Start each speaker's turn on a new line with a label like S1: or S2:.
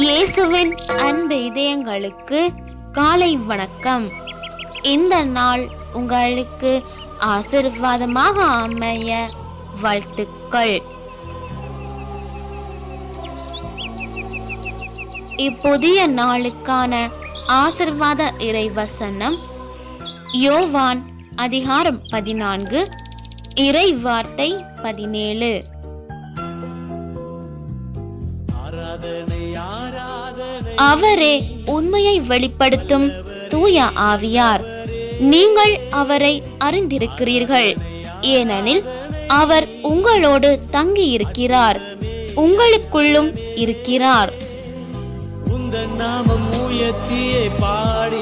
S1: இயேசுவின் அன்பு இதயங்களுக்கு காலை வணக்கம். இந்த நாள் உங்களுக்கு ஆசிர்வாதமாக அமைய வாழ்த்துக்கள். இப்புதிய நாளுக்கான ஆசிர்வாத இறைவசனம் யோவான் அதிகாரம் பதினான்கு இறை வார்த்தை பதினேழு. அவரே உண்மையை வெளிப்படுத்தும் தூய ஆவியார். நீங்கள் அவரை அறிந்திருக்கிறீர்கள். ஏனெனில் அவர் உங்களோடு தங்கி இருக்கிறார் உங்களுக்குள்ளும் இருக்கிறார்.
S2: உந்தன் நாமம் உயர்த்தியே பாட